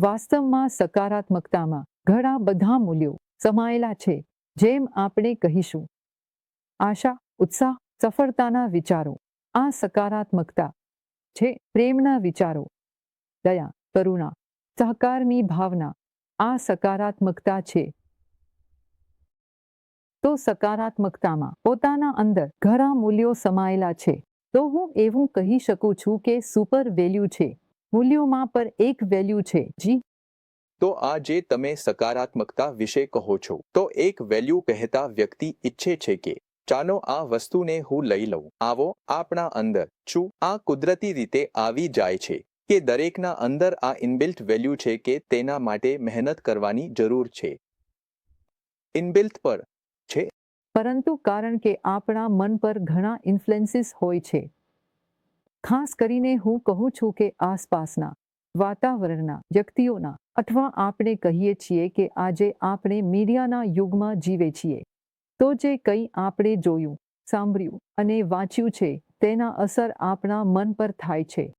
વાસ્તવમાં સકારાત્મકતામાં ઘણા બધા મૂલ્યો સમાયેલા છે, જેમ આપણે કહીશું. આશા, ઉત્સાહ, સફળતાના વિચારો. આ સકારાત્મકતા છે પ્રેમના વિચારો. દયા, કરુણા, સહકારની ભાવના. આ સકારાત્મકતા છે. તો સકારાત્મકતામાં પોતાના અંદર ઘણા મૂલ્યો સમાયેલા છે. તો હું એવું કહી શકું છું કે સુપર વેલ્યુ છે. મૂલ્યોમાં પર એક વેલ્યુ છે જી. તો આ જે તમે સકારાત્મકતા વિશે કહો છો તો એક વેલ્યુ કહેતા વ્યક્તિ ઈચ્છે છે કે ચાલો આ વસ્તુને હું લઈ લઉં. આવો આપણા અંદર શું આ કુદરતી રીતે આવી જાય છે કે દરેકના અંદર આ ઇનબિલ્ટ વેલ્યુ છે કે તેના માટે મહેનત કરવાની જરૂર છે. ઇનબિલ્ટ પર છે? પરંતુ કારણ કે આપણા મન પર ઘણા ઇન્ફ્લુએન્સીસ હોય છે. ખાસ કરીને હું કહું છું કે આસપાસના, વાતાવરણના, વ્યક્તિઓના, અથવા આપણે કહીએ છીએ કે આજે આપણે મીડિયાના યુગમાં જીવે છીએ. તો જે કંઈ આપણે જોયું, સાંભળ્યું અને વાંચ્યું છે, તેના અસર આપણા મન પર થાય છે.